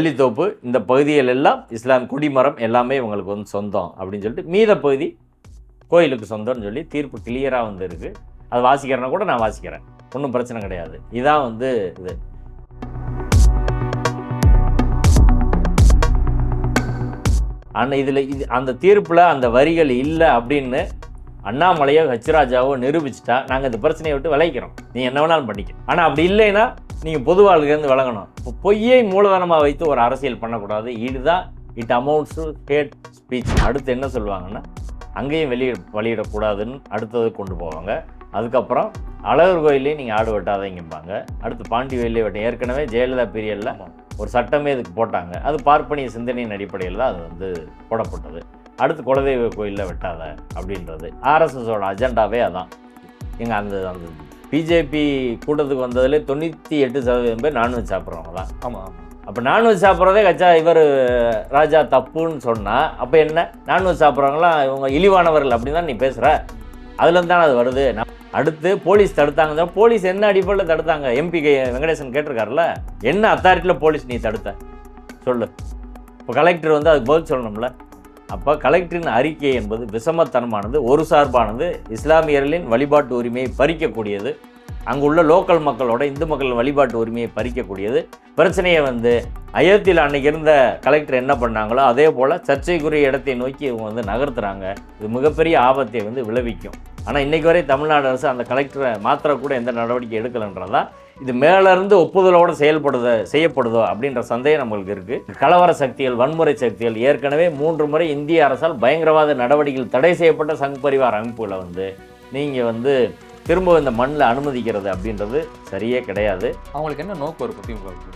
நெல்லித்தோப்பு இந்த பகுதிகள் எல்லாம் இஸ்லாம் குடிமரம் எல்லாமே இவங்களுக்கு வந்து சொந்தம் அப்படின்னு சொல்லிட்டு மீத பகுதி கோயிலுக்கு சொந்தம்னு சொல்லி தீர்ப்பு கிளியராக வந்து இருக்குது அது வாசிக்கிறேன்னா கூட நான் வாசிக்கிறேன். ஒன்றும் பிரச்சனை கிடையாது. இதான் வந்து இது. ஆனால் இதில் இது அந்த தீர்ப்பில் அந்த வரிகள் இல்லை அப்படின்னு அண்ணாமலையோ ஹச்ராஜாவோ நிரூபிச்சிட்டா நாங்கள் இந்த பிரச்சனையை விட்டு விளைக்கிறோம் நீ என்ன வேணாலும் பண்ணிக்க. ஆனால் அப்படி இல்லைன்னா நீங்கள் பொது வாழ்க்கையிலேருந்து விளங்கணும் இப்போ பொய்யை மூலதனமாக வைத்து ஒரு அரசியல் பண்ணக்கூடாது. இதுதான் it amounts to hate speech அடுத்து என்ன சொல்லுவாங்கன்னா அங்கேயும் வெளியிட வெளியிடக்கூடாதுன்னு அடுத்தது கொண்டு போவாங்க. அதுக்கப்புறம் அழகர் கோயிலே நீங்கள் ஆடு வெட்டாதீங்கம்பாங்க. அடுத்து பாண்டி கோயிலே வெட்ட ஏற்கனவே ஜெயலலிதா பீரியடில் ஒரு சட்டமே இதுக்கு போட்டாங்க. அது பார்ப்பனிய சிந்தனையின் அடிப்படையில் தான் அது வந்து போடப்பட்டது. அடுத்து குலதெய்வ கோயிலில் வெட்டாத அப்படின்றது. ஆர்எஸ்எஸோட அஜெண்டாவே அதான். எங்கள் அந்த அந்த பிஜேபி கூட்டத்துக்கு வந்ததுலேயே தொண்ணூற்றி எட்டு சதவீதம் பேர் நான்வெஜ் சாப்பிட்றவங்க தான் ஆமாம் அப்போ நான்வெஜ் சாப்பிட்றதே கச்சா இவர் ராஜா தப்புன்னு சொன்னால் அப்போ என்ன? நான்வெஜ் சாப்பிட்றவங்களாம் இவங்க இழிவானவர்கள் அப்படின்னு தான் நீ பேசுகிற அதுலேருந்து தானே அது வருது? நான் அடுத்து போலீஸ் தடுத்தாங்க. போலீஸ் என்ன அடிப்படையில் தடுத்தாங்க? எம்பி வெங்கடேசன் கேட்டிருக்காருல்ல? என்ன அத்தாரிட்டியில் போலீஸ் நீ தடுத்த? சொல்லு. இப்போ கலெக்டர் வந்து அதுக்கு பதில் சொல்லணும்ல? அப்போ கலெக்டரின் அறிக்கை என்பது விஷமத்தனமானது ஒரு சார்பானது இஸ்லாமியர்களின் வழிபாட்டு உரிமையை பறிக்கக்கூடியது. அங்குள்ள லோக்கல் மக்களோட இந்து மக்கள் வழிபாட்டு உரிமையை பறிக்கக்கூடியது. பிரச்சனையை வந்து அயோத்தியில் அன்னைக்கு இருந்த கலெக்டர் என்ன பண்ணாங்களோ அதே போல் சர்ச்சைக்குரிய இடத்தை நோக்கி இவங்க வந்து நகர்த்துறாங்க. இது மிகப்பெரிய ஆபத்தை வந்து விளைவிக்கும். ஆனால் இன்றைக்கு வரை தமிழ்நாடு அரசு அந்த கலெக்டரை மாத்திரக்கூட எந்த நடவடிக்கை எடுக்கலைன்றதான் இது மேலேருந்து ஒப்புதலோடு செயல்படுதோ செய்யப்படுதோ அப்படின்ற சந்தேகம் நம்மளுக்கு இருக்குது கலவர சக்திகள் வன்முறை சக்திகள் ஏற்கனவே மூன்று முறை இந்திய அரசால் பயங்கரவாத நடவடிக்கைகள் தடை செய்யப்பட்ட சங் பரிவார் அமைப்புகளை வந்து நீங்கள் வந்து திரும்ப இந்த மண்ணில் அனுமதிக்கிறது அப்படின்றது சரியே கிடையாது. அவங்களுக்கு என்ன நோக்கம் இருக்கும் திமுகவுக்கு?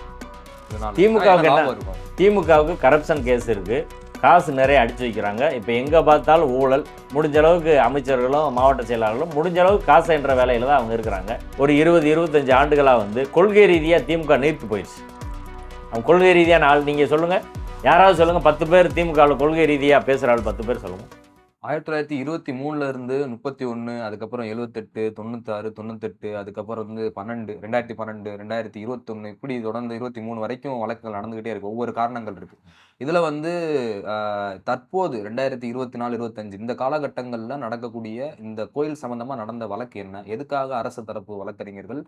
திமுகவுக்கு திமுகவுக்கு கரப்ஷன் கேஸ் இருக்குது காசு நிறைய அடிச்சு வைக்கிறாங்க. இப்போ எங்கே பார்த்தாலும் ஊழல் முடிஞ்ச அளவுக்கு அமைச்சர்களும் மாவட்ட செயலாளர்களும் முடிஞ்ச அளவுக்கு காசு என்ற வேலையில் தான் அவங்க இருக்கிறாங்க. ஒரு இருபது இருபத்தஞ்சு ஆண்டுகளாக வந்து கொள்கை ரீதியாக திமுக நீர்த்து போயிடுச்சு. அவங்க கொள்கை ரீதியான ஆள் நீங்கள் சொல்லுங்கள் யாராவது சொல்லுங்கள் பத்து பேர் திமுகவில் கொள்கை ரீதியாக பேசுகிற ஆள் பத்து பேர் சொல்லுங்கள் ஆயிரத்தி தொள்ளாயிரத்தி இருபத்தி மூணுல இருந்து முப்பத்தி ஒன்று அதுக்கப்புறம் எழுவத்தெட்டு தொண்ணூத்தாறு தொண்ணூத்தெட்டு அதுக்கப்புறம் வந்து பன்னெண்டு ரெண்டாயிரத்தி பன்னெண்டு ரெண்டாயிரத்தி இருபத்தொன்று இப்படி தொடர்ந்து இருபத்தி மூணு வரைக்கும் வழக்குகள் நடந்துகிட்டே இருக்கு. ஒவ்வொரு காரணங்கள் இருக்கு. இதுல வந்து தற்போது ரெண்டாயிரத்தி இருபத்தி நாலு இருபத்தஞ்சு இந்த காலகட்டங்கள்ல நடக்கக்கூடிய இந்த கோயில் சம்பந்தமா நடந்த வழக்கு என்ன? எதுக்காக அரசு தரப்பு வழக்கறிஞர்கள்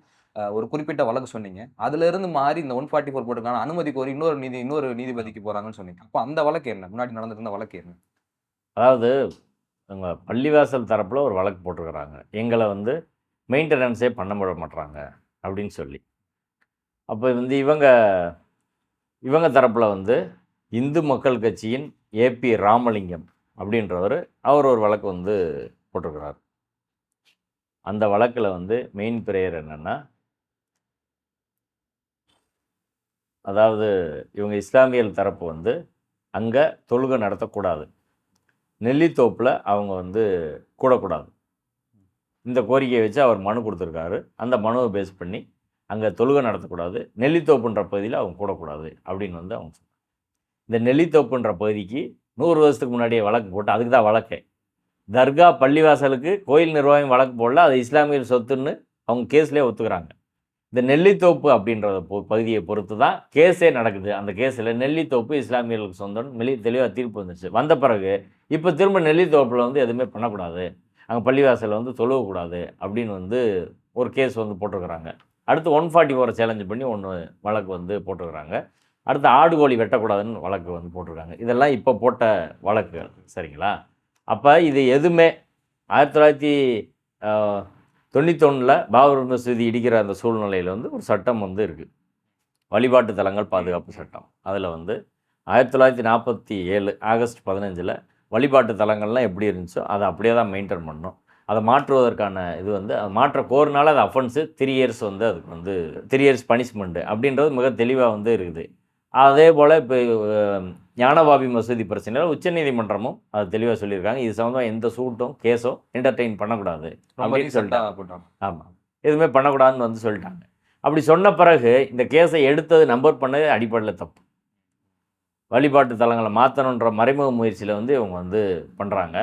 ஒரு குறிப்பிட்ட வழக்கு சொன்னீங்க. அதுல இருந்து மாறி இந்த ஒன் ஃபார்ட்டி ஃபோர் போட்டுக்கான அனுமதி கோரி இன்னொரு நீதி இன்னொரு நீதிபதிக்கு போறாங்கன்னு சொன்னீங்க. அப்போ அந்த வழக்கு என்ன? முன்னாடி நடந்திருந்த வழக்கு என்ன? அதாவது பள்ளிவாசல் தரப்பில் ஒரு வழக்கு போட்டிருக்கிறாங்க. எங்களை வந்து மெயின்டெனன்ஸே பண்ண விட மாட்றாங்க அப்படின்னு சொல்லி. அப்போ வந்து இவங்க இவங்க தரப்பில் வந்து இந்து மக்கள் கட்சியின் ஏபி ராமலிங்கம் அப்படின்றவர் அவர் ஒரு வழக்கு வந்து போட்டிருக்கிறார். அந்த வழக்கில் வந்து மெயின் பிரேயர் என்னென்னா அதாவது இவங்க இஸ்லாமியல் தரப்பு வந்து அங்கே தொழுகை நடத்தக்கூடாது. நெல்லித்தோப்பில் அவங்க வந்து கூடக்கூடாது. இந்த கோரிக்கையை வச்சு அவர் மனு கொடுத்துருக்காரு. அந்த மனுவை பேஸ் பண்ணி அங்கே தொழுகை நடத்தக்கூடாது. நெல்லித்தோப்புன்ற பகுதியில் அவங்க கூடக்கூடாது அப்படின்னு வந்து அவங்க சொன்னாங்க. இந்த நெல்லித்தோப்புன்ற பகுதிக்கு நூறு வருஷத்துக்கு முன்னாடியே வழக்கு போட்டு அதுக்கு தான் வழக்கே. தர்கா பள்ளிவாசலுக்கு கோயில் நிர்வாகம் வழக்கு போடல அது இஸ்லாமியர் சொத்துன்னு அவங்க கேஸ்லேயே ஒத்துக்கிறாங்க. இந்த நெல்லித்தோப்பு அப்படின்ற பொ- பகுதியை பொறுத்து தான் கேஸே நடக்குது. அந்த கேஸில் நெல்லித்தோப்பு இஸ்லாமியர்களுக்கு சொந்தம் மெலி தெளிவாக தீர்ப்பு வந்துச்சு வந்த பிறகு இப்போ திரும்ப நெல்லித்தோப்பில் வந்து எதுவுமே பண்ணக்கூடாது. அங்கே பள்ளிவாசலில் வந்து தொழுவக்கூடாது அப்படின்னு வந்து ஒரு கேஸ் வந்து போட்டிருக்கிறாங்க. அடுத்து ஒன் ஃபார்ட்டி ஃபோரை சேலஞ்சு பண்ணி ஒன்று வழக்கு வந்து போட்டிருக்கிறாங்க. அடுத்து ஆடு கோழி வெட்டக்கூடாதுன்னு வழக்கு வந்து போட்டிருக்காங்க. இதெல்லாம் இப்போ போட்ட வழக்குகள். சரிங்களா? அப்போ இது எதுவுமே ஆயிரத்தி தொள்ளாயிரத்தி தொண்ணூத்தொன்னில் பாபர் மசூதி இடிக்கிற அந்த சூழ்நிலையில் வந்து ஒரு சட்டம் வந்து இருக்குது வழிபாட்டு தலங்கள் பாதுகாப்பு சட்டம். அதில் வந்து ஆயிரத்தி தொள்ளாயிரத்தி நாற்பத்தி ஏழு ஆகஸ்ட் பதினஞ்சில் வழிபாட்டு தலங்கள்லாம் எப்படி இருந்துச்சோ அதை அப்படியே தான் மெயின்டைன் பண்ணணும். அதை மாற்றுவதற்கான இது வந்து அது மாற்ற கோரினால அது அஃபென்ஸு த்ரீ இயர்ஸ் வந்து அதுக்கு வந்து த்ரீ இயர்ஸ் பனிஷ்மெண்ட்டு அப்படின்றது மிக தெளிவாக வந்து இருக்குது. அதே போல் இப்போ ஞானபாபி மசூதி பிரச்சனையில் உச்சநீதிமன்றமும் அது தெளிவாக சொல்லியிருக்காங்க. இது சம்மந்தமாக எந்த சூட்டும் கேஸோ என்டர்டெயின் பண்ணக்கூடாது அப்படின்னு சொல்லிட்டாங்க. ஆமாம் எதுவுமே பண்ணக்கூடாதுன்னு வந்து சொல்லிட்டாங்க. அப்படி சொன்ன பிறகு இந்த கேஸை எடுத்தது நம்பர் பண்ணது அடிப்படையில் தப்பு. வழிபாட்டு தலங்களை மாற்றணுன்ற மறைமுக முயற்சியில் வந்து இவங்க வந்து பண்ணுறாங்க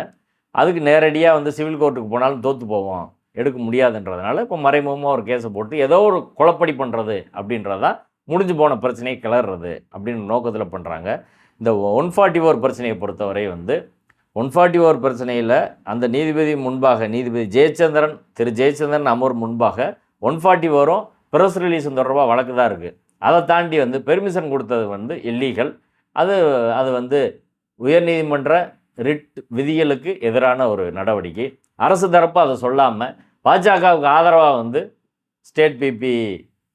அதுக்கு நேரடியாக வந்து சிவில் கோர்ட்டுக்கு போனாலும் தோற்று போவோம். எடுக்க முடியாதுன்றதுனால இப்போ மறைமுகமாக ஒரு கேஸை போட்டு ஏதோ ஒரு குழப்படி பண்ணுறது அப்படின்றதான் முடிஞ்சு போன பிரச்சனையை கிளறது அப்படின்னு நோக்கத்தில் பண்ணுறாங்க இந்த ஒன் ஃபார்ட்டி ஓர் பிரச்சனையை பொறுத்தவரை வந்து ஒன் ஃபார்ட்டி ஓர் பிரச்சனையில் அந்த நீதிபதி முன்பாக நீதிபதி ஜெயச்சந்திரன் திரு ஜெயச்சந்திரன் அமர் முன்பாக ஒன் ஃபார்ட்டி ஓரும் ப்ரெஸ் ரிலீஸும் தொடர்பாக வழக்கு தான் இருக்குது அதை தாண்டி வந்து பெர்மிஷன் கொடுத்தது வந்து இல்லீகல் அது அது வந்து உயர்நீதிமன்ற ரிட் விதிகளுக்கு எதிரான ஒரு நடவடிக்கை. அரசு தரப்பு அதை சொல்லாமல் பாஜகவுக்கு ஆதரவாக வந்து ஸ்டேட் பிபி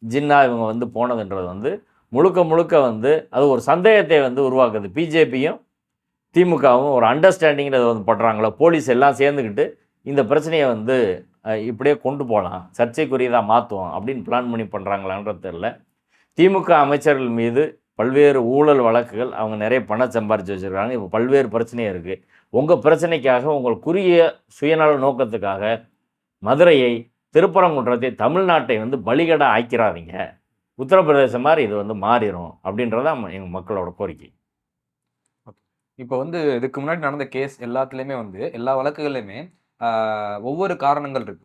ஜின்னா இவங்க வந்து போனதுன்றது வந்து முழுக்க முழுக்க வந்து அது ஒரு சந்தேகத்தை வந்து உருவாக்குது. பிஜேபியும் திமுகவும் ஒரு அண்டர்ஸ்டாண்டிங்கில் வந்து பண்ணுறாங்களோ போலீஸ் எல்லாம் சேர்ந்துக்கிட்டு இந்த பிரச்சனையை வந்து இப்படியே கொண்டு போகலாம் சர்ச்சைக்குரியதாக மாற்றுவோம் அப்படின்னு பிளான் பண்ணி பண்ணுறாங்களான்றது தெரில திமுக அமைச்சர்கள் மீது பல்வேறு ஊழல் வழக்குகள் அவங்க நிறைய பணம் சம்பாரித்து வச்சுருக்காங்க. இப்போ பல்வேறு பிரச்சனையும் இருக்குது உங்கள் பிரச்சனைக்காக உங்கள் குறுகிய சுயநல நோக்கத்துக்காக மதுரையை திருப்பரங்குன்றத்தை தமிழ்நாட்டை வந்து பலிகடா ஆக்கிறாதீங்க உத்தரப்பிரதேசம் மாதிரி இது வந்து மாறிடும் அப்படின்றதான் எங்கள் மக்களோட கோரிக்கை. இப்போ வந்து இதுக்கு முன்னாடி நடந்த கேஸ் எல்லாத்துலேயுமே வந்து எல்லா வழக்குகள்லையுமே ஒவ்வொரு காரணங்கள் இருக்கு.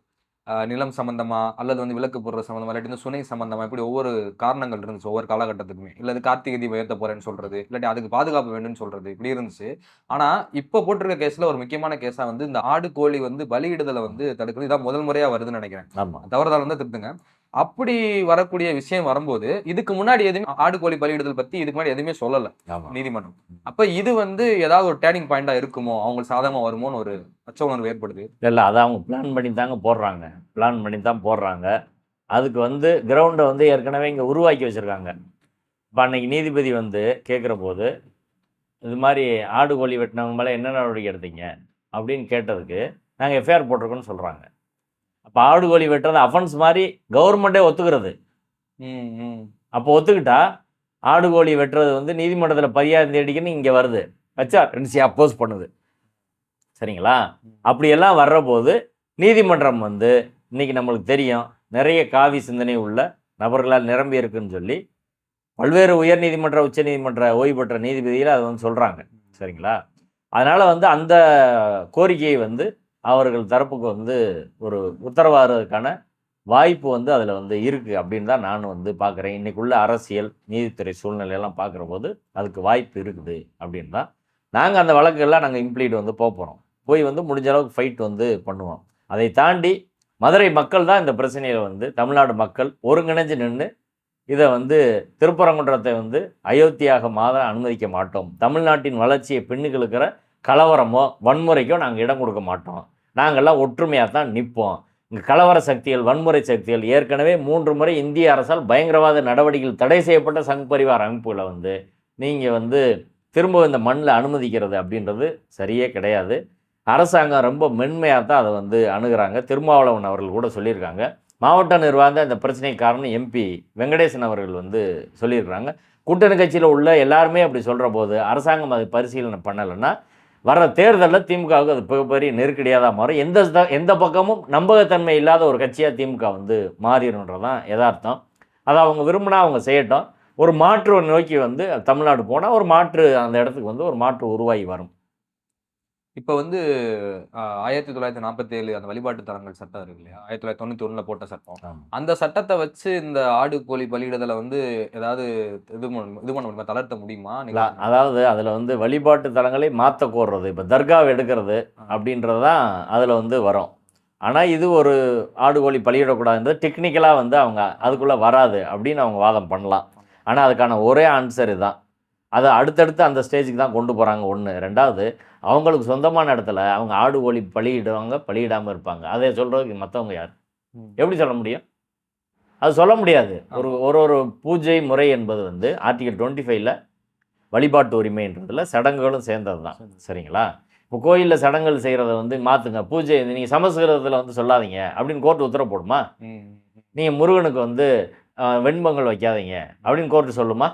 நிலம் சம்பந்தமா அல்லது வந்து விலக்கு போடுறது சம்பந்தமா இல்லாட்டி இந்த சுனை சம்பந்தமா இப்படி ஒவ்வொரு காரணங்கள் இருந்துச்சு ஒவ்வொரு காலகட்டத்துக்குமே. இல்லது கார்த்திகை தீபம் ஏற்ற போறேன்னு சொல்றது இல்லாட்டி அதுக்கு பாதுகாப்பு வேணும்னு சொல்றது இப்படி இருந்துச்சு. ஆனா இப்போ போட்டிருக்க கேஸ்ல ஒரு முக்கியமான கேஸா வந்து இந்த ஆடு கோழி வந்து பலியிடுதலை வந்து தடுக்கிறது இதான் முதல் முறையா வருதுன்னு நினைக்கிறேன். ஆமாம் தவறுதல் வந்து திருத்துங்க. அப்படி வரக்கூடிய விஷயம் வரும்போது இதுக்கு முன்னாடி எதுவுமே ஆடு கோழி பலியிடுதல் பத்தி இதுக்கு முன்னாடி எதுவுமே சொல்லல நீதிமன்றம். அப்ப இது வந்து ஏதாவது ஒரு டேர்னிங் பாயிண்டா இருக்குமோ? அவங்களுக்கு சாதகமா வருமோன்னு ஒரு அச்ச உணர்வு ஏற்படுது. இல்லை அதை அவங்க பிளான் பண்ணி தாங்க போடுறாங்க. பிளான் பண்ணி தான் போடுறாங்க. அதுக்கு வந்து கிரவுண்டை வந்து ஏற்கனவே இங்கே உருவாக்கி வச்சுருக்காங்க. இப்போ அன்னைக்கு நீதிபதி வந்து கேட்குற போது இது மாதிரி ஆடு கோழி வெட்டினவங்க மேலே என்ன நடவடிக்கை எடுத்தீங்க? அப்படின்னு கேட்டதுக்கு நாங்கள் எஃப்ஐஆர் போட்டிருக்கோன்னு சொல்கிறாங்க அப்போ ஆடு கோழி வெட்டுறது அஃபென்ஸ் மாதிரி கவர்மெண்ட்டே ஒத்துக்கிறது. அப்போ ஒத்துக்கிட்டா ஆடு கோழி வெட்டுறது வந்து நீதிமன்றத்தில் பரிகாரம் தேடிக்கன்னு இங்கே வருது. வச்சா ரெண்டு அப்போஸ் பண்ணுது. சரிங்களா? அப்படியெல்லாம் வர்ற போது நீதிமன்றம் வந்து இன்னைக்கு நம்மளுக்கு தெரியும் நிறைய காவி சிந்தனை உள்ள நபர்களால் நிரம்பி இருக்குன்னு சொல்லி பல்வேறு உயர் நீதிமன்ற உச்ச நீதிமன்ற ஓய்வு பெற்ற நீதிபதிகள் அதை வந்து சொல்கிறாங்க சரிங்களா? அதனால் வந்து அந்த கோரிக்கையை வந்து அவர்கள் தரப்புக்கு வந்து ஒரு உத்தரவாகிறதுக்கான வாய்ப்பு வந்து அதில் வந்து இருக்குது அப்படின்னு தான் நான் வந்து பார்க்குறேன் இன்றைக்குள்ள அரசியல் நீதித்துறை சூழ்நிலையெல்லாம் பார்க்குற போது அதுக்கு வாய்ப்பு இருக்குது அப்படின்னு தான் நாங்கள் அந்த வழக்கெல்லாம் நாங்கள் இம்ப்ளீட் வந்து போக போகிறோம் போய் வந்து முடிஞ்ச அளவுக்கு ஃபைட் வந்து பண்ணுவோம். அதை தாண்டி மதுரை மக்கள் தான் இந்த பிரச்சனையில் வந்து தமிழ்நாடு மக்கள் ஒருங்கிணைஞ்சு நின்று இதை வந்து திருப்பரங்குன்றத்தை வந்து அயோத்தியாக மாத அனுமதிக்க மாட்டோம். தமிழ்நாட்டின் வளர்ச்சியை பின்னுக்கிழுக்கிற கலவரமோ வன்முறைக்கோ நாங்கள் இடம் கொடுக்க மாட்டோம். நாங்கள்லாம் ஒற்றுமையாக தான் நிற்போம். இங்கே கலவர சக்திகள் வன்முறை சக்திகள் ஏற்கனவே மூன்று முறை இந்திய அரசால் பயங்கரவாத நடவடிக்கைகள் தடை செய்யப்பட்ட சங் பரிவார் அமைப்புகளை வந்து நீங்கள் வந்து திரும்ப இந்த மண்ணில் அனுமதிக்கிறது அப்படின்றது சரியே கிடையாது. அரசாங்கம் ரொம்ப மென்மையாக தான் அதை வந்து அணுகுறாங்க. திருமாவளவன் அவர்கள் கூட சொல்லியிருக்காங்க. மாவட்ட நிர்வாகம் இந்த பிரச்சனை காரணம். எம்பி வெங்கடேசன் அவர்கள் வந்து சொல்லியிருக்கிறாங்க. கூட்டணி கட்சியில் உள்ள எல்லாருமே அப்படி சொல்கிற போது அரசாங்கம் அதை பரிசீலனை பண்ணலைன்னா வர தேர்தலில் திமுகவுக்கு அது மிகப்பெரிய நெருக்கடியாக தான் மாறும். எந்த எந்த பக்கமும் நம்பகத்தன்மை இல்லாத ஒரு கட்சியாக திமுக வந்து மாறிடுன்றதான் யதார்த்தம். அதை அவங்க விரும்பினா அவங்க செய்யட்டும். ஒரு மாற்று நோக்கி வந்து தமிழ்நாடு போனால் ஒரு மாற்று அந்த இடத்துக்கு வந்து ஒரு மாற்று உருவாகி வரும். இப்ப வந்து ஆயிரத்தி தொள்ளாயிரத்தி நாற்பத்தி ஏழு அந்த வழிபாட்டு தலங்கள் சட்டம் இருக்கு இல்லையா? ஆயிரத்தி தொள்ளாயிரத்தி தொண்ணூத்தி ஒண்ணுல போட்ட சட்டம். அந்த சட்டத்தை வச்சு இந்த ஆடு கோழி பலியிடுதலை வந்து ஏதாவது இது பண்ண- இது பண்ண முடியுமா? தளர்த்த முடியுமா? அதாவது அதில் வந்து வழிபாட்டு தலங்களை மாற்ற கோர்றது இப்போ தர்காவை எடுக்கிறது அப்படின்றது தான் அதில் வந்து வரும். ஆனால் இது ஒரு ஆடு கோழி பலியிடக்கூடாதுன்றது டெக்னிக்கலாக வந்து அவங்க அதுக்குள்ளே வராது அப்படின்னு அவங்க வாதம் பண்ணலாம். ஆனால் அதுக்கான ஒரே ஆன்சர் இதுதான் அதை அடுத்தடுத்து அந்த ஸ்டேஜுக்கு தான் கொண்டு போகிறாங்க ஒன்று ரெண்டாவது அவங்களுக்கு சொந்தமான இடத்துல அவங்க ஆடு கோழி பலியிடுவாங்க பலியிடாமல் இருப்பாங்க. அதை சொல்கிறதுக்கு மற்றவங்க யார். எப்படி சொல்ல முடியும்? அது சொல்ல முடியாது. ஒரு ஒரு ஒரு பூஜை முறை என்பது வந்து ஆர்டிகல் டுவெண்ட்டி ஃபைவ்ல வழிபாட்டு உரிமைன்றதுல சடங்குகளும் சேர்ந்தது. தான் சரி. சரிங்களா? இப்போ கோயிலில் சடங்குகள் செய்கிறத வந்து மாற்றுங்க பூஜை நீங்கள் சமஸ்கிருதத்தில் வந்து சொல்லாதீங்க அப்படின்னு கோர்ட்டு உத்தரவு போடுமா? நீங்கள் முருகனுக்கு வந்து வெண்பொங்கல் வைக்காதீங்க அப்படின்னு கோர்ட்டு சொல்லுமா.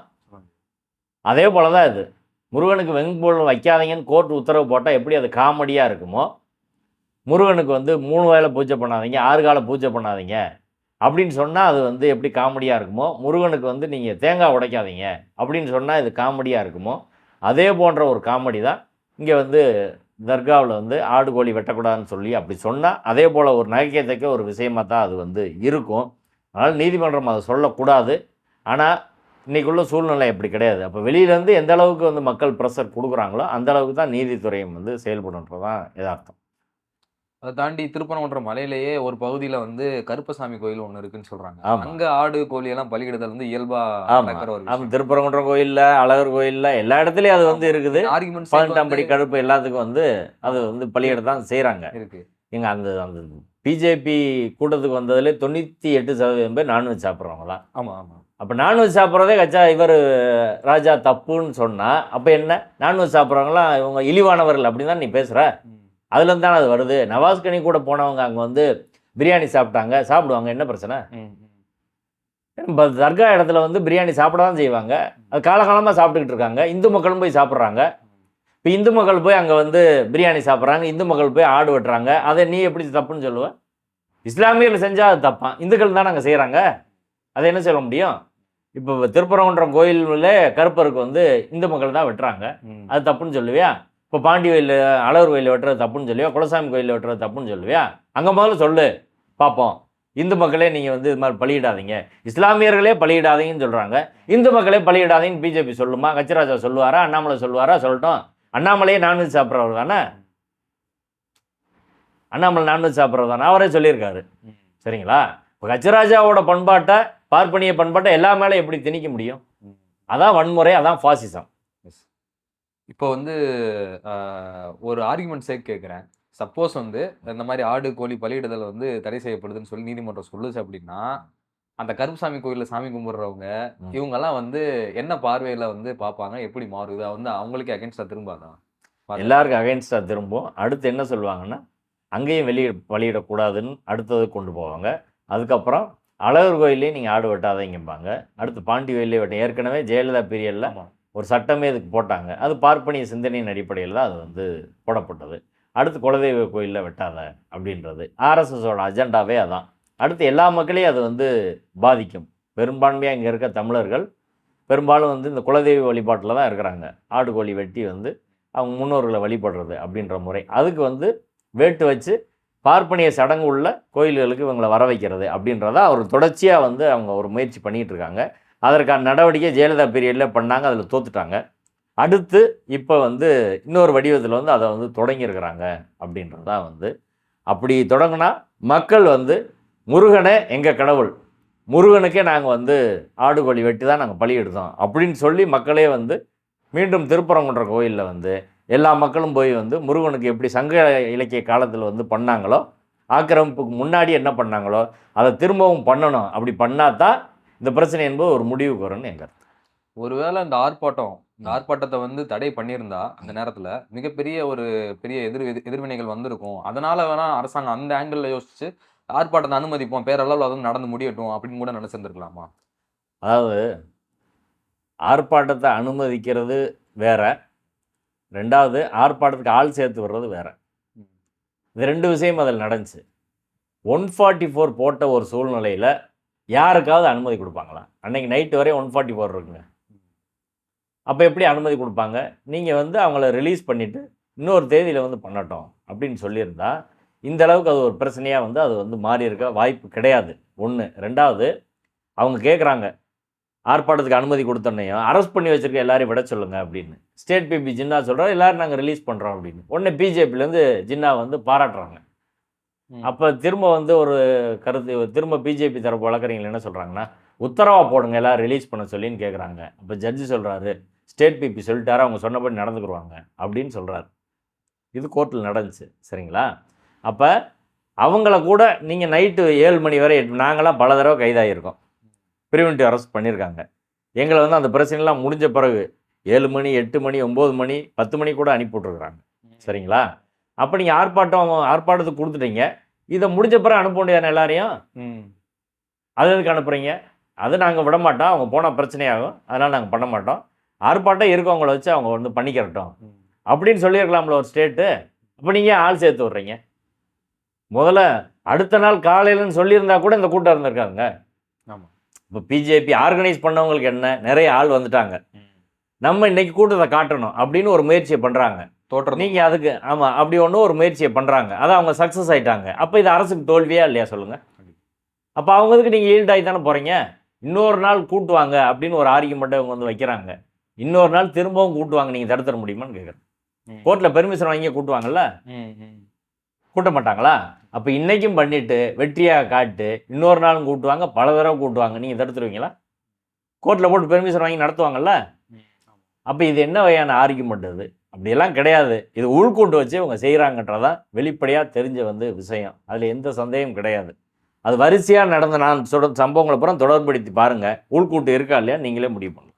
அதே போல தான் இது. முருகனுக்கு வெண்பொங்கல் வைக்காதீங்கன்னு கோர்ட் உத்தரவு போட்டால் எப்படி அது காமெடியாக இருக்குமோ? முருகனுக்கு வந்து மூணு வேலை பூஜை பண்ணாதீங்க ஆறு கால பூஜை பண்ணாதீங்க. அப்படின்னு சொன்னால் அது வந்து எப்படி காமெடியாக இருக்குமோ? முருகனுக்கு வந்து நீங்கள் தேங்காய் உடைக்காதீங்க அப்படின்னு சொன்னால் இது காமெடியாக இருக்குமோ? அதே போன்ற ஒரு காமெடி தான் இங்கே வந்து தர்காவில் வந்து ஆடு கோழி வெட்டக்கூடாதுன்னு சொல்லி அப்படி சொன்னால் அதே போல் ஒரு நகைக்கத்தக்க ஒரு விஷயமாக தான் அது வந்து இருக்கும். அதனால் நீதிமன்றம் அதை சொல்லக்கூடாது. ஆனால் இன்னைக்குள்ள சூழ்நிலை அப்படி கிடையாது. அப்போ வெளியிலேருந்து எந்த அளவுக்கு வந்து மக்கள் ப்ரெஷர் கொடுக்குறாங்களோ அந்த அளவுக்கு தான் நீதித்துறையும் வந்து செயல்படுன்றது தான் யதார்த்தம். அதை தாண்டி திருப்பரங்குன்றம் மலையிலேயே ஒரு பகுதியில வந்து கருப்பசாமி கோயில் ஒண்ணு இருக்குன்னு சொல்றாங்க. ஆமா. அங்க ஆடு கோழி எல்லாம் பலியிடுதல் வந்து இயல்பா ஆமாம் ஆமாம் திருப்பரங்குன்றம் கோயிலில் அழகர் கோயிலில் எல்லா இடத்துலையும் அது வந்து இருக்குது. ஆர்குமெண்ட்ஸ் பதினெட்டாம் படி கடுப்பு எல்லாத்துக்கும் வந்து அது வந்து பலியிட தான் செய்கிறாங்க இருக்கு. எங்க அந்த அந்த பிஜேபி கூட்டத்துக்கு வந்ததுல தொண்ணூற்றி எட்டு சதவீதம் பேர் நான்வெஜ் சாப்பிட்றவங்க தான் ஆமா ஆமா. அப்போ நான்வெஜ் சாப்பிட்றதே கச்சா இவர் ராஜா தப்புன்னு சொன்னால் அப்போ என்ன? நான்வெஜ் சாப்பிட்றவங்களாம் இவங்க இழிவானவர்கள் அப்படின்னு தான் நீ பேசுகிற. அதுலேருந்து தானே அது வருது. நவாஸ் கனி கூட போனவங்க அங்கே வந்து பிரியாணி சாப்பிட்டாங்க. சாப்பிடுவாங்க. என்ன பிரச்சனை? தர்கா இடத்துல வந்து பிரியாணி சாப்பிட தான் செய்வாங்க. அது காலகாலமாக சாப்பிட்டுக்கிட்டு இருக்காங்க. இந்து மக்களும் போய் சாப்பிட்றாங்க. இப்போ இந்து மக்கள் போய் அங்கே வந்து பிரியாணி சாப்பிட்றாங்க. இந்து மக்கள் போய் ஆடு வெட்டுறாங்க. அதை நீ எப்படி தப்புன்னு சொல்லுவ? இஸ்லாமியர்கள் செஞ்சால் அது தப்பான் இந்துக்கள் தானே அங்கே செய்கிறாங்க அதை என்ன சொல்ல முடியும்? இப்போ திருப்பரங்குன்றம் கோயிலில் கருப்பருக்கு வந்து இந்து மக்கள் தான் வெட்டுறாங்க. அது தப்புன்னு சொல்லுவியா? இப்போ பாண்டி கோயில் அழகர் கோயிலில் வெட்டுறது தப்புன்னு சொல்லுவியா? குலசாமி கோயிலில் வெட்டுறது தப்புன்னு சொல்லுவியா? அங்கே முதல்ல சொல்லு. பார்ப்போம். இந்து மக்களே நீங்கள் வந்து இது மாதிரி பலியிடாதீங்க. இஸ்லாமியர்களே பலியிடாதீங்கன்னு சொல்கிறாங்க இந்து மக்களே பலியிடாதீங்கன்னு பிஜேபி சொல்லுமா? கச்சிராஜா சொல்லுவாரா? அண்ணாமலை சொல்லுவாரா? சொல்லட்டும். அண்ணாமலையே நான்வெஜ் சாப்பிட்றவர் தானே? அண்ணாமலை நான்வெஜ் சாப்பிட்றவர் தானே? அவரே சொல்லியிருக்காரு. சரிங்களா? இப்போ கச்சிராஜாவோட பண்பாட்டை பார்ப்பனிய பண்பாட்டை எல்லா மேலே எப்படி திணிக்க முடியும். அதான் வன்முறை அதான் ஃபாசிசம். இப்போ வந்து ஒரு ஆர்குமெண்ட்ஸே கேட்குறேன் சப்போஸ் வந்து இந்த மாதிரி ஆடு கோழி பலியிடுதல் வந்து தடை செய்யப்படுதுன்னு சொல்லி நீதிமன்றம் சொல்லுச்சு அப்படின்னா அந்த கருப்புசாமி கோயில்ல சாமி கும்பிடுறவங்க. இவங்கெல்லாம் வந்து என்ன பார்வையில வந்து பார்ப்பாங்க எப்படி மாறுது வந்து அவங்களுக்கே அகேன்ஸ்டா திரும்பாதான். எல்லாருக்கும் அகைன்ஸ்டாக திரும்பும் அடுத்து என்ன சொல்லுவாங்கன்னா அங்கேயும் வெளியே வெளியிடக்கூடாதுன்னு அடுத்தது கொண்டு போவாங்க அதுக்கப்புறம் அழகர் கோயிலே நீங்கள் ஆடு வெட்டாதீங்கம்பாங்க. அடுத்து பாண்டி கோயிலே வெட்ட ஏற்கனவே ஜெயலலிதா பீரியடில். ஒரு சட்டமே இதுக்கு போட்டாங்க. அது பார்ப்பனிய சிந்தனையின் அடிப்படையில் தான் அது வந்து போடப்பட்டது. அடுத்து குலதெய்வ கோயிலில் வெட்டாத அப்படின்றது. ஆர்எஸ்எஸோட அஜெண்டாவே அதான். அடுத்து எல்லா மக்களையும் அது வந்து பாதிக்கும். பெரும்பான்மையாக இங்கே இருக்க தமிழர்கள் பெரும்பாலும் வந்து இந்த குலதெய்வ வழிபாட்டில் தான் இருக்கிறாங்க. ஆடு கோழி வெட்டி வந்து அவங்க முன்னோர்களை வழிபடுறது அப்படின்ற முறை. அதுக்கு வந்து வேட்டு வச்சு பார்ப்பனிய சடங்கு உள்ள கோயில்களுக்கு இவங்களை வர வைக்கிறது அப்படின்றத அவர் தொடர்ச்சியாக வந்து அவங்க ஒரு முயற்சி பண்ணிகிட்டு இருக்காங்க அதற்கான நடவடிக்கை ஜெயலலிதா பீரியடில் பண்ணாங்க அதில் தோத்துட்டாங்க. அடுத்து இப்போ வந்து இன்னொரு வடிவத்தில் வந்து அதை வந்து தொடங்கியிருக்கிறாங்க அப்படின்றதான் வந்து அப்படி தொடங்கினா மக்கள் வந்து முருகனே எங்கள் கடவுள்? முருகனுக்கே நாங்கள் வந்து ஆடு கோழி வெட்டி தான் நாங்கள் பலியிடுதோம் அப்படின்னு சொல்லி மக்களே வந்து மீண்டும் திருப்பரங்குன்ற கோயிலில் வந்து எல்லா மக்களும் போய் வந்து முருகனுக்கு எப்படி சங்க இலக்கிய காலத்தில் வந்து பண்ணாங்களோ ஆக்கிரமிப்புக்கு முன்னாடி என்ன பண்ணாங்களோ அதை திரும்பவும் பண்ணணும். அப்படி பண்ணால் தான் இந்த பிரச்சனை என்பது ஒரு முடிவுக்கு வரும்னு எங்க ஒருவேளை இந்த ஆர்ப்பாட்டம் இந்த ஆர்ப்பாட்டத்தை வந்து தடை பண்ணியிருந்தா அந்த நேரத்துல மிகப்பெரிய ஒரு பெரிய எதிர் எதிர்- எதிர்வினைகள் வந்திருக்கும். அதனால வேணா அரசாங்கம் அந்த ஆங்கிள் யோசிச்சு ஆர்ப்பாட்டத்தை அனுமதிப்போம் பேரளவில் அது வந்து நடந்து முடியட்டும் அப்படின்னு கூட நினைச்சிருந்துருக்கலாமா? அதாவது ஆர்ப்பாட்டத்தை அனுமதிக்கிறது வேற ரெண்டாவது ஆர்ப்பாட்டத்துக்கு ஆள் சேர்த்து வர்றது வேற. இது ரெண்டு விஷயம் அதில் நடந்துச்சு. ஒன் ஃபார்ட்டி ஃபோர் போட்ட ஒரு சூழ்நிலையில் யாருக்காவது அனுமதி கொடுப்பாங்களா? அன்னைக்கு நைட்டு வரை ஒன் ஃபார்ட்டி ஃபோர் இருக்குங்க. அப்போ எப்படி அனுமதி கொடுப்பாங்க? நீங்கள் வந்து அவங்கள ரிலீஸ் பண்ணிவிட்டு இன்னொரு தேதியில் வந்து பண்ணட்டும் அப்படின்னு சொல்லியிருந்தா இந்த அளவுக்கு அது ஒரு பிரச்சனையாக வந்து அது வந்து மாறி இருக்க வாய்ப்பு கிடையாது. ஒன்று ரெண்டாவது அவங்க கேட்குறாங்க ஆர்ப்பாட்டத்துக்கு அனுமதி கொடுத்தோன்னையும் அரெஸ்ட் பண்ணி வச்சிருக்க எல்லாரையும் விட சொல்லுங்க அப்படின்னு. ஸ்டேட் பிபி ஜின்னா சொல்கிறோம் எல்லாரும் நாங்கள் ரிலீஸ் பண்ணுறோம் அப்படின்னு. உடனே பிஜேபிலேருந்து ஜின்னா வந்து பாராட்டுறாங்க. அப்போ திரும்ப வந்து ஒரு கருத்து திரும்ப பிஜேபி தரப்பு வழக்கறிஞர்கள் என்ன சொல்கிறாங்கன்னா உத்தரவா போடுங்க எல்லாம் ரிலீஸ் பண்ண சொல்லின்னு கேட்குறாங்க அப்போ ஜட்ஜி சொல்கிறாரு ஸ்டேட் பிபி சொல்லிட்டாரு அவங்க சொன்னபடி நடந்துக்குருவாங்க அப்படின்னு சொல்கிறாரு இது கோர்ட்டில் நடந்துச்சு சரிங்களா? அப்போ அவங்கள கூட நீங்கள் நைட்டு ஏழு மணி வரை நாங்களாம் பல தடவை கைதாகியிருக்கோம். ப்ரிவென்டிவ் அரெஸ்ட் பண்ணியிருக்காங்க. எங்களை வந்து அந்த பிரச்சனைலாம் முடிஞ்ச பிறகு ஏழு மணி எட்டு மணி ஒம்பது மணி பத்து மணி கூட அனுப்பி விட்ருக்குறாங்க சரிங்களா? அப்போ நீங்கள் ஆர்ப்பாட்டம் ஆர்ப்பாட்டத்துக்கு கொடுத்துட்டீங்க. இதை முடிஞ்ச பிறகு அனுப்ப முடியாது எல்லாரையும் ம். அது எதுக்கு அனுப்புகிறீங்க அது நாங்கள் விட மாட்டோம். அவங்க போனால் பிரச்சனையாகும். அதனால் நாங்கள் பண்ண மாட்டோம். ஆர்ப்பாட்டம் இருக்கவங்கள வச்சு அவங்க வந்து பண்ணிக்கிறட்டும். அப்படின்னு சொல்லியிருக்கலாம்ல ஒரு ஸ்டேட்டு. அப்போ நீங்கள் ஆள் சேர்த்து விட்றீங்க? முதல்ல அடுத்த நாள் காலையிலன்னு சொல்லியிருந்தா கூட இந்த கூட்டம் இருந்திருக்காங்க ஆமா. இப்போ பிஜேபி ஆர்கனைஸ் பண்ணவங்களுக்கு என்ன? நிறைய ஆள் வந்துட்டாங்க. நம்ம இன்னைக்கு கூட்டத்தை காட்டணும் அப்படின்னு ஒரு முயற்சியை பண்ணுறாங்க தோற்றம் நீங்கள் அதுக்கு ஆமாம் அப்படி ஒன்று ஒரு முயற்சியை பண்ணுறாங்க அதை அவங்க சக்ஸஸ் ஆயிட்டாங்க. அப்போ இது அரசுக்கு தோல்வியா இல்லையா சொல்லுங்கள் அப்போ அவங்களுக்கு நீங்கள் ஈல்ட் ஆகி தானே போகிறீங்க இன்னொரு நாள் கூட்டுவாங்க அப்படின்னு ஒரு ஆர்கியூமெண்ட்டை இவங்க வந்து வைக்கிறாங்க. இன்னொரு நாள் திரும்பவும் கூட்டுவாங்க. நீங்கள் தடுத்துட முடியுமான்னு கேட்குறேன். கோர்ட்டில் பெர்மிஷன் வாங்கி கூட்டுவாங்கல்ல. கூட்ட மாட்டாங்களா அப்போ இன்னைக்கும் பண்ணிட்டு வெற்றியாக காட்டு இன்னொரு நாளும் கூட்டுவாங்க பல தடவை கூட்டுவாங்க. நீங்கள் தடுத்துருவீங்களா? கோர்ட்டில் போட்டு பெர்மிஷன் வாங்கி நடத்துவாங்கல்ல. அப்போ இது என்ன வகையான ஆர்கியூமெண்ட் இது அப்படியெல்லாம் கிடையாது. இது உள்கூட்டு வச்சு இவங்க செய்கிறாங்கன்றதான் வெளிப்படையாக தெரிஞ்ச வந்து விஷயம். அதில் எந்த சந்தேகமும் கிடையாது. அது வரிசையாக நடந்த நான் சொல்ற சம்பவங்களை புறம் தொடர்படுத்தி பாருங்கள் உள்கூட்டு இருக்கா இல்லையா? நீங்களே முடிவு பண்ணலாம்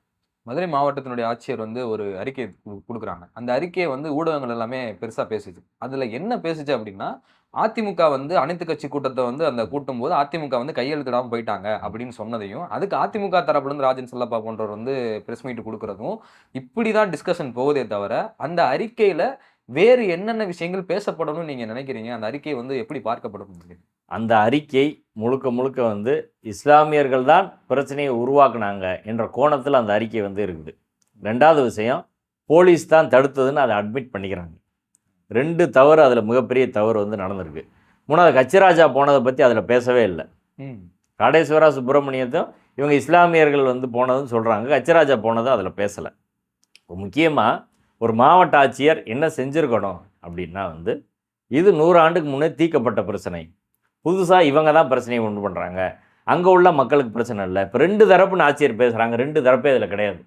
மதுரை மாவட்டத்தினுடைய ஆட்சியர் வந்து ஒரு அறிக்கை கொடுக்குறாங்க. அந்த அறிக்கையை வந்து ஊடகங்கள் எல்லாமே பெருசாக பேசுச்சு அதில் என்ன பேசுச்சு அப்படின்னா அதிமுக வந்து அனைத்து கட்சி கூட்டத்தை வந்து அந்த கூட்டும் போது அதிமுக வந்து கையெழுத்திடாமல் போயிட்டாங்க அப்படின்னு சொன்னதையும் அதுக்கு அதிமுக தரப்புலேருந்து ராஜன் செல்லப்பா போன்றவர் வந்து பிரஸ் மீட் கொடுக்கறதும் இப்படிதான் டிஸ்கஷன் போகுதே தவிர அந்த அறிக்கையில் வேறு என்னென்ன விஷயங்கள் பேசப்படணும்னு நீங்கள் நினைக்கிறீங்க? அந்த அறிக்கை வந்து எப்படி பார்க்கப்படும்? அந்த அறிக்கை முழுக்க முழுக்க வந்து இஸ்லாமியர்கள் தான் பிரச்சனையை உருவாக்குனாங்க என்ற கோணத்தில் அந்த அறிக்கை வந்து இருக்குது. ரெண்டாவது விஷயம் போலீஸ் தான் தடுத்ததுன்னு அதை அட்மிட் பண்ணிக்கிறாங்க. ரெண்டு தவறு அதில் மிகப்பெரிய தவறு வந்து நடந்திருக்கு. மூணாவது கச்சிராஜா போனதை பற்றி அதில் பேசவே இல்லை. ம். காடேஸ்வரா சுப்பிரமணியத்தும் இவங்க இஸ்லாமியர்கள் வந்து போனதுன்னு சொல்கிறாங்க கச்சிராஜா போனதும் அதில் பேசலை. முக்கியமாக ஒரு மாவட்ட ஆட்சியர் என்ன செஞ்சுருக்கணும் அப்படின்னா வந்து இது நூறு ஆண்டுக்கு முன்னே தீர்க்கப்பட்ட பிரச்சனை. புதுசாக இவங்க தான் பிரச்சனையை உண்டு பண்ணுறாங்க அங்கே உள்ள மக்களுக்கு பிரச்சனை இல்லை. இப்போ ரெண்டு தரப்புன்னு ஆட்சியர் பேசுகிறாங்க ரெண்டு தரப்பே இதில் கிடையாது.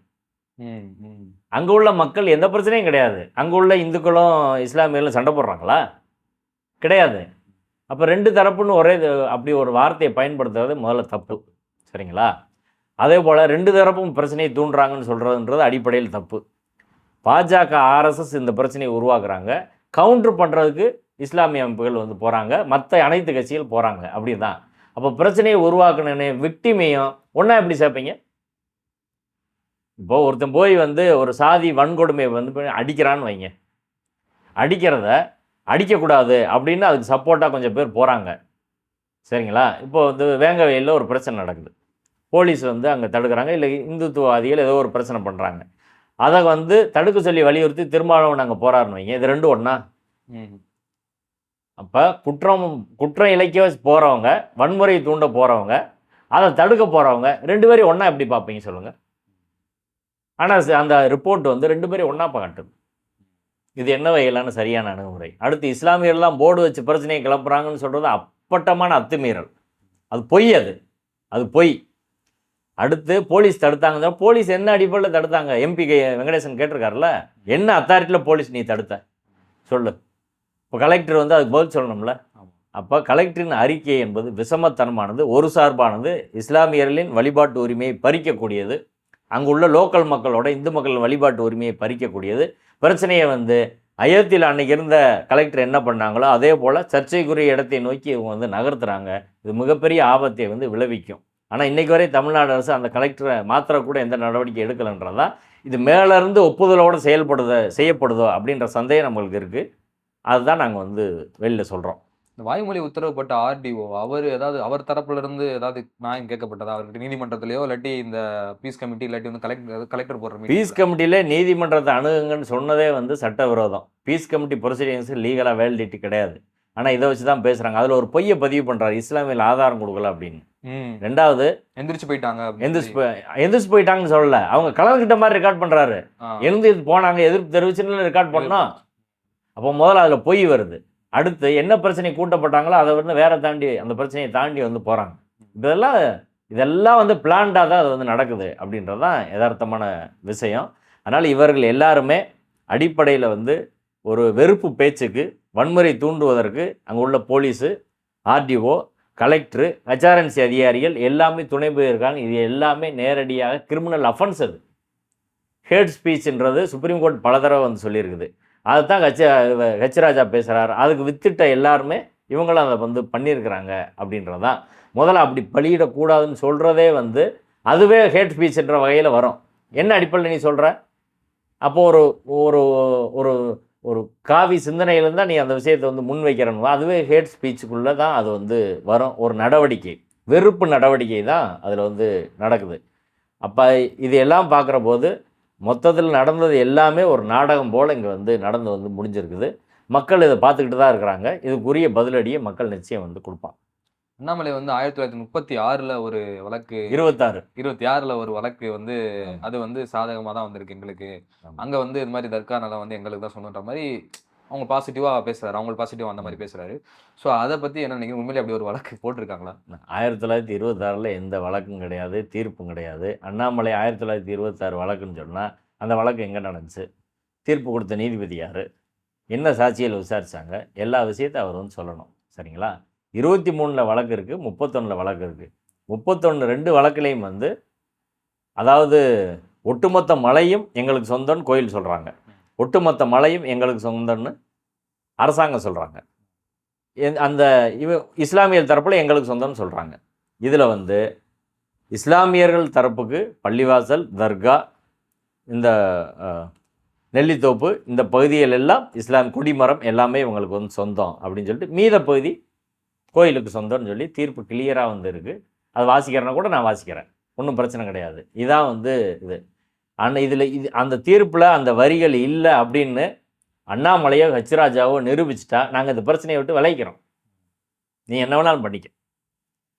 அங்கே உள்ள மக்கள் எந்த பிரச்சனையும் கிடையாது. அங்கே உள்ள இந்துக்களும் இஸ்லாமியர்களும் சண்டை போடுறாங்களா? கிடையாது. அப்போ ரெண்டு தரப்புன்னு ஒரே அப்படி ஒரு வார்த்தையை பயன்படுத்துறது முதல்ல தப்பு. சரிங்களா? அதே போல் ரெண்டு தரப்பும் பிரச்சனையை தூண்டுறாங்கன்னு சொல்கிறதுன்றது அடிப்படையில் தப்பு. பாஜக ஆர்எஸ்எஸ் இந்த பிரச்சனையை உருவாக்குறாங்க. கவுண்டர் பண்ணுறதுக்கு இஸ்லாமிய அமைப்புகள் வந்து போகிறாங்க மற்ற அனைத்து கட்சிகள் போகிறாங்க அப்படி தான் அப்போ பிரச்சனையை உருவாக்கணுன்னு விக்டிமையும் ஒன்றா எப்படி சேர்ப்பீங்க? இப்போ ஒருத்தன் போய் வந்து ஒரு சாதி வன்கொடுமையை வந்து அடிக்கிறான்னு வைங்க. அடிக்கிறத அடிக்கக்கூடாது அப்படின்னு அதுக்கு சப்போர்ட்டாக கொஞ்சம் பேர் போகிறாங்க சரிங்களா? இப்போ வந்து வேங்கவயலில் ஒரு பிரச்சனை நடக்குது. போலீஸ் வந்து அங்கே தடுக்கிறாங்க. இல்லை இந்துத்துவவாதிகள் ஏதோ ஒரு பிரச்சனை பண்ணுறாங்க அதை வந்து தடுக்க சொல்லி வலியுறுத்தி திருமாவளவன் அங்கே போகிறாருன்னு வைங்க. இது ரெண்டும் ஒன்றா ம் அப்போ குற்றம் குற்றம் இழைக்க போகிறவங்க வன்முறை தூண்ட போகிறவங்க அதை தடுக்க போகிறவங்க ரெண்டு பேரையும் ஒன்றா எப்படி பார்ப்பீங்க சொல்லுங்கள் ஆனால் அந்த ரிப்போர்ட் வந்து ரெண்டு பேரையும் ஒன்றா காட்டுது இது என்ன வகையிலான சரியான அணுகுமுறை? அடுத்து இஸ்லாமியர்லாம் போர்டு வச்சு பிரச்சனையை கிளப்புறாங்கன்னு சொல்கிறது அப்பட்டமான அத்துமீறல். அது பொய் அது. அது பொய். அடுத்து போலீஸ் தடுத்தாங்க போலீஸ் என்ன அடிப்படையில் தடுத்தாங்க? எம்பி வெங்கடேசன் கேட்டிருக்காருல்ல? என்ன அத்தாரிட்டியில் போலீஸ் நீ தடுத்த? சொல்லு. இப்போ கலெக்டர் வந்து அதுக்கு பதில் சொல்லணும்ல. அப்போ கலெக்டரின் அறிக்கை என்பது விஷமத்தனமானது ஒரு சார்பானது இஸ்லாமியர்களின் வழிபாட்டு உரிமையை பறிக்கக்கூடியது. அங்குள்ள லோக்கல் மக்களோட இந்து மக்கள் வழிபாட்டு உரிமையை பறிக்கக்கூடியது. பிரச்சனையை வந்து அயோத்தியில் அன்னைக்கு இருந்த கலெக்டர் என்ன பண்ணாங்களோ அதே போல் சர்ச்சைக்குரிய இடத்தை நோக்கி இவங்க வந்து நகர்த்துறாங்க. இது மிகப்பெரிய ஆபத்தை வந்து விளைவிக்கும். ஆனால் இன்னைக்கு வரை தமிழ்நாடு அரசு அந்த கலெக்டரை மாத்திர கூட எந்த நடவடிக்கை எடுக்கலைன்றதா இது மேலேருந்து ஒப்புதலோடு செயல்படுத செய்யப்படுதோ அப்படின்ற சந்தேகம் நம்மளுக்கு இருக்குது அதுதான் நாங்கள் வந்து வெளியில் சொல்கிறோம் இந்த வாய்மொழி உத்தரவுப்பட்ட ஆர்டிஓ அவர் ஏதாவது அவர் தரப்புல இருந்து ஏதாவது நியாயம் கேட்கப்பட்டதா? அவர்கிட்ட நீதிமன்றத்திலயோ இல்லாட்டி இந்த பீஸ் கமிட்டி இல்லாட்டி வந்து கலெக்டர் கலெக்டர் போடுற பீஸ் கமிட்டியில் நீதிமன்றத்தை அணுகுங்கன்னு சொன்னதே வந்து சட்டவிரோதம். பீஸ் கமிட்டி ப்ரொசீடிங்ஸ் லீகலாக வேலிடிட்டி கிடையாது. ஆனால் இதை வச்சு தான் பேசுகிறாங்க அதில் ஒரு பொய்யை பதிவு பண்ணுறாரு இஸ்லாமியில் ஆதாரம் கொடுக்கல அப்படின்னு. ரெண்டாவது எந்திரிச்சு போயிட்டாங்க எந்திரிச்சு எந்திரிச்சு போயிட்டாங்கன்னு சொல்லல. அவங்க கலந்துக்கிட்ட மாதிரி ரெக்கார்ட் பண்ணுறாரு. எழுந்து இது போனாங்க. எதிர்ப்பு தெரிவிச்சுன்னு ரெக்கார்ட் பண்ணோம். அப்போ முதல்ல அதில் பொய் வருது. அடுத்து என்ன பிரச்சனை கூட்டப்பட்டாங்களோ அதை வந்து வேற தாண்டி அந்த பிரச்சனையை தாண்டி வந்து போகிறாங்க இதெல்லாம் இதெல்லாம் வந்து பிளான்டாக தான் அது வந்து நடக்குது அப்படின்றது தான் யதார்த்தமான விஷயம். அதனால் இவர்கள் எல்லாருமே அடிப்படையில் வந்து ஒரு வெறுப்பு பேச்சுக்கு வன்முறை தூண்டுவதற்கு அங்கே உள்ள போலீஸு ஆர்டிஓ கலெக்டரு ஹெச்ஆர்என்சி அதிகாரிகள் எல்லாமே துணை போயிருக்காங்க. இது எல்லாமே நேரடியாக கிரிமினல் அஃபென்ஸ் அது. ஹேட் ஸ்பீச்ன்றது சுப்ரீம் கோர்ட் பல தடவை வந்து சொல்லியிருக்குது. அதை தான் ஹெச் ஹெச் ராஜா பேசுகிறார் அதுக்கு வித்திட்ட எல்லாருமே இவங்களும் அதை வந்து பண்ணியிருக்கிறாங்க அப்படின்றது தான் முதல்ல அப்படி பலியிடக்கூடாதுன்னு சொல்கிறதே வந்து அதுவே ஹேட் ஸ்பீச்ன்ற வகையில் வரும். என்ன அடிப்படையில் நீ சொல்கிற அப்போது ஒரு ஒரு ஒரு ஒரு காவி சிந்தனையிலேருந்து தான் நீ அந்த விஷயத்தை வந்து முன் முன்வைக்கிறணும் அதுவே ஹேட் ஸ்பீச்சுக்குள்ளே தான் அது வந்து வரும். ஒரு நடவடிக்கை வெறுப்பு நடவடிக்கை தான் அதில் வந்து நடக்குது. அப்போ இது எல்லாம் பார்க்குற போது மொத்தத்தில் நடந்தது எல்லாமே ஒரு நாடகம் போல் இங்கே வந்து நடந்து வந்து முடிஞ்சிருக்குது. மக்கள் இதை பார்த்துக்கிட்டு தான் இருக்கிறாங்க. இதுக்குரிய பதிலடியை மக்கள் நிச்சயம் வந்து கொடுப்பாங்க. அண்ணாமலை வந்து ஆயிரத்தி தொள்ளாயிரத்தி முப்பத்தி ஆறுல ஒரு வழக்கு இருபத்தாறு. இருபத்தி ஆறுல ஒரு வழக்கு வந்து. அது வந்து சாதகமா தான் வந்திருக்கு எங்களுக்கு. அங்க வந்து இது மாதிரி தர்கா நிலம் வந்து எங்களுக்கு தான் சொன்னன்ற மாதிரி அவங்க பாசிட்டிவா பேசுறாரு. அவங்க பாசிட்டிவா அந்த மாதிரி பேசுறாரு. சோ அதை பத்தி என்ன நினைக்கிறீங்க? உண்மையிலே அப்படி ஒரு வழக்கு போட்டிருக்காங்களா? ஆயிரத்தி தொள்ளாயிரத்தி இருபத்தாறில் எந்த வழக்கும் கிடையாது தீர்ப்பும் கிடையாது. அண்ணாமலை ஆயிரத்தி தொள்ளாயிரத்தி இருபத்தாறு வழக்குன்னு சொன்னால் அந்த வழக்கு எங்கே நடந்துச்சு? தீர்ப்பு கொடுத்த நீதிபதி யார்? என்ன சாட்சியில் விசாரிச்சாங்க? எல்லா விஷயத்தையும் அவர் வந்து சொல்லணும். சரிங்களா? இருபத்தி மூணில் வழக்கு இருக்குது முப்பத்தொன்னில் வழக்கு இருக்குது முப்பத்தொன்று ரெண்டு வழக்குலையும் வந்து அதாவது ஒட்டுமொத்த மலையும் எங்களுக்கு சொந்தம்னு கோயில் சொல்கிறாங்க ஒட்டுமொத்த மலையும் எங்களுக்கு சொந்தம்னு அரசாங்கம் சொல்கிறாங்க அந்த இவ இஸ்லாமியர் தரப்பில் எங்களுக்கு சொந்தம்னு சொல்கிறாங்க இதில் வந்து இஸ்லாமியர்கள் தரப்புக்கு பள்ளிவாசல் தர்கா இந்த நெல்லித்தோப்பு இந்த பகுதிகள் எல்லாம் இஸ்லாம் குடிமரம் எல்லாமே இவங்களுக்கு வந்து சொந்தம் அப்படின்னு சொல்லிட்டு மீத பகுதி கோயிலுக்கு சொந்தம்னு சொல்லி தீர்ப்பு கிளியராக வந்து இருக்குது அது வாசிக்கிறேன்னா கூட நான் வாசிக்கிறேன். ஒன்றும் பிரச்சனை கிடையாது. இதான் வந்து இது. ஆனால் இதில் இது அந்த தீர்ப்பில் அந்த வரிகள் இல்லை அப்படின்னு அண்ணாமலையோ ஹச்ராஜாவோ நிரூபிச்சிட்டா நாங்கள் இந்த பிரச்சனையை விட்டு விளைக்கிறோம் நீ என்ன வேணாலும் பண்ணிக்க.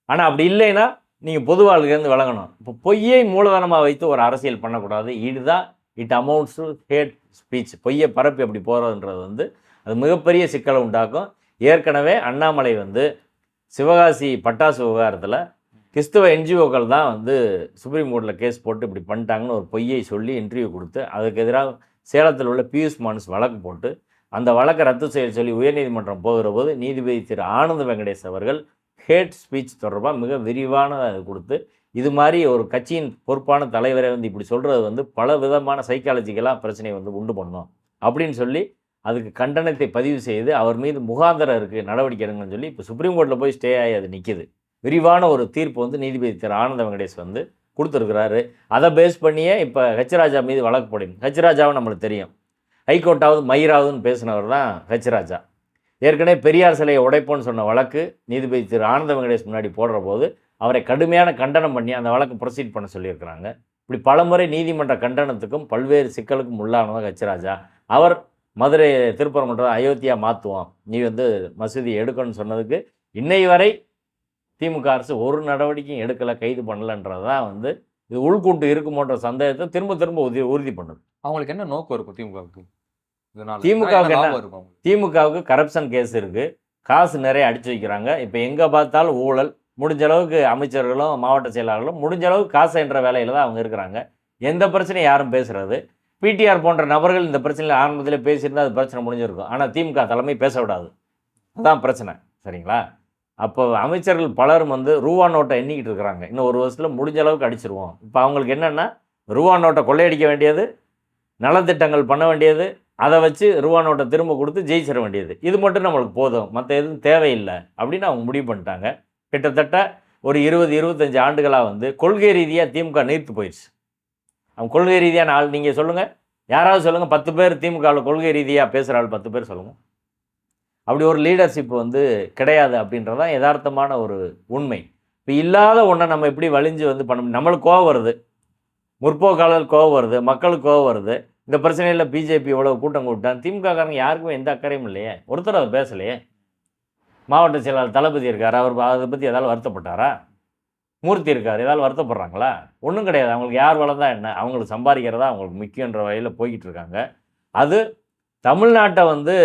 ஆனால் அப்படி இல்லைன்னா நீங்கள் பொது வாழ்க்கையிலேருந்து விளங்கணும் இப்போ பொய்யை மூலதனமாக வைத்து ஒரு அரசியல் பண்ணக்கூடாது. இதுதான் it amounts to hate speech பொய்யை பரப்பி அப்படி போகிறதுன்றது வந்து அது மிகப்பெரிய சிக்கலை உண்டாக்கும். ஏற்கனவே அண்ணாமலை வந்து சிவகாசி பட்டாசு விவகாரத்தில் கிறிஸ்துவ என்ஜிஓக்கள் தான் வந்து சுப்ரீம் கோர்ட்டில் கேஸ் போட்டு இப்படி பண்ணிட்டாங்கன்னு ஒரு பொய்யை சொல்லி இன்டர்வியூ கொடுத்து அதுக்கு எதிராக சேலத்தில் உள்ள பியூஷ் மானுஸ் வழக்கு போட்டு அந்த வழக்கை ரத்து செய்ய சொல்லி உயர்நீதிமன்றம் போகிற போது நீதிபதி திரு ஆனந்த வெங்கடேஷ் அவர்கள் ஹேட் ஸ்பீச் தொடர்பாக மிக விரிவான அது கொடுத்து இது மாதிரி ஒரு கட்சியின் பொறுப்பான தலைவரை வந்து இப்படி சொல்கிறது வந்து பல விதமான சைக்காலஜிக்கலாக பிரச்சனையை வந்து உண்டு பண்ணும் அப்படின்னு சொல்லி அதுக்கு கண்டனத்தை பதிவு செய்து அவர் மீது முகாந்தரம் இருக்குது நடவடிக்கை எடுங்கன்னு சொல்லி இப்போ சுப்ரீம் கோர்ட்டில் போய் ஸ்டே ஆகி அது நிற்கிது விரிவான ஒரு தீர்ப்பு வந்து நீதிபதி திரு. ஆனந்த வெங்கடேஷ் வந்து கொடுத்துருக்கிறாரு. அதை பேஸ் பண்ணியே இப்போ ஹெச்ராஜா மீது வழக்கு போடும். ஹெச்ராஜாவை நம்மளுக்கு தெரியும். ஹைகோர்ட்டாவது மயிராவதுன்னு பேசினவர் தான் ஹெச்ராஜா ஏற்கனவே பெரியார் சிலையை உடைப்போன்னு சொன்ன வழக்கு நீதிபதி திரு. ஆனந்த வெங்கடேஷ் முன்னாடி போடுற போது அவரை கடுமையான கண்டனம் பண்ணி அந்த வழக்கு ப்ரொசீட் பண்ண சொல்லியிருக்கிறாங்க. இப்படி பலமுறை நீதிமன்ற கண்டனத்துக்கும் பல்வேறு சிக்கலுக்கும் உள்ளானவர் ஹெச்ராஜா அவர் மதுரை திருப்பரங்குன்றம் அயோத்தியா மாற்றுவோம் நீ வந்து மசூதி எடுக்கணும்னு சொன்னதுக்கு இன்னை வரை திமுக அரசு ஒரு நடவடிக்கையும் எடுக்கலை கைது பண்ணலன்றது தான் வந்து இது உள்கூட்டு இருக்குமோன்ற சந்தேகத்தை திரும்ப திரும்ப உறுதி உறுதி பண்ணுது. அவங்களுக்கு என்ன நோக்கம் இருக்கும் திமுகவுக்கு? திமுகவுக்கு என்ன? திமுகவுக்கு கரப்ஷன் கேஸ் இருக்குது காசு நிறைய அடிச்சு வைக்கிறாங்க. இப்போ எங்கே பார்த்தாலும் ஊழல். முடிஞ்ச அளவுக்கு அமைச்சர்களும் மாவட்ட செயலாளர்களும் முடிஞ்ச அளவுக்கு காசு என்ற வேலையில் தான் அவங்க இருக்கிறாங்க. எந்த பிரச்சனையும் யாரும் பேசுறது. பிடிஆர் போன்ற நபர்கள் இந்த பிரச்சனையில் ஆரம்பத்தில் பேசியிருந்தா அது பிரச்சனை முடிஞ்சிருக்கும். ஆனால் திமுக தலைமை பேச விடாது. அதான் பிரச்சனை. சரிங்களா? அப்போ அமைச்சர்கள் பலரும் வந்து ரூபா நோட்டை எண்ணிக்கிட்டு இருக்கிறாங்க. இன்னும் ஒரு வருஷத்தில் முடிஞ்ச அளவுக்கு அடிச்சிருவோம். இப்போ அவங்களுக்கு என்னென்னா ரூபா நோட்டை கொள்ளையடிக்க வேண்டியது நலத்திட்டங்கள் பண்ண வேண்டியது அதை வச்சு ரூபா நோட்டை திரும்ப கொடுத்து ஜெயிச்சிட வேண்டியது. இது மட்டும் நம்மளுக்கு போதும். மற்ற எதுவும் தேவையில்லை அப்படின்னு அவங்க முடிவு பண்ணிட்டாங்க. கிட்டத்தட்ட ஒரு இருபது இருபத்தஞ்சு ஆண்டுகளாக வந்து கொள்கை ரீதியாக திமுக நீர்த்து போயிடுச்சு அவங்க கொள்கை ரீதியான ஆள் நீங்கள் சொல்லுங்கள் யாராவது சொல்லுங்கள் பத்து பேர் திமுகவில் கொள்கை ரீதியாக பேசுகிற ஆள் பத்து பேர் சொல்லுங்கள் அப்படி ஒரு லீடர்ஷிப் வந்து கிடையாது அப்படின்றது தான் யதார்த்தமான ஒரு உண்மை. இப்போ இல்லாத ஒன்றை நம்ம எப்படி வலிஞ்சு வந்து பண்ண நம்மளுக்கு கோவம் வருது. முற்போக்காளர் கோவம் வருது. மக்களுக்கு கோவம் வருது. இந்த பிரச்சனையில் பிஜேபி இவ்வளோ கூட்டம் கூட்டான் திமுக யாருக்கும் எந்த அக்கறையும் இல்லையே. ஒருத்தர் அவர் பேசலையே. மாவட்ட செயலாளர் தளபதி இருக்கார். அவர் அதை பற்றி ஏதாவது வருத்தப்பட்டாரா? மூர்த்தி இருக்கார். ஏதாவது வருத்தப்படுறாங்களா? ஒன்றும் கிடையாது. அவங்களுக்கு யார் வளர்ந்தா என்ன? அவங்களுக்கு சம்பாதிக்கிறதா அவங்களுக்கு முக்கியன்ற வகையில் போய்கிட்டு இருக்காங்க. அது தமிழ்நாட்டை வந்து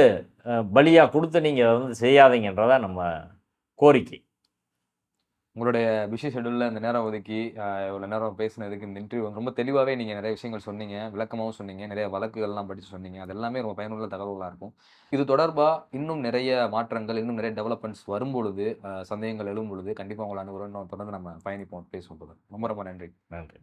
பலியாக கொடுத்து நீங்கள் அதை வந்து செய்யாதீங்கன்றதா நம்ம கோரிக்கை. உங்களுடைய பிஸி ஷெடியூலில் இந்த நேரம் ஒதுக்கி இவ்வளோ நேரம் பேசினதுக்கு இந்த இன்டர்வியூ ரொம்ப தெளிவாகவே நீங்கள் நிறைய விஷயங்கள் சொன்னீங்க விளக்கமாகவும் சொன்னீங்க நிறைய வழக்குகள்லாம் படித்து சொன்னீங்க. அது எல்லாமே ரொம்ப பயனுள்ள தகவலாக இருக்கும். இது தொடர்பாக இன்னும் நிறைய மாற்றங்கள் இன்னும் நிறைய டெவலப்மெண்ட்ஸ் வரும்பொழுது சந்தேகங்கள் எழும் பொழுது கண்டிப்பாக உங்களை அனுபவம் தொடர்ந்து நம்ம பயணிப்போம் பேசுவோம் தொடர். ரொம்ப ரொம்ப நன்றி. நன்றி.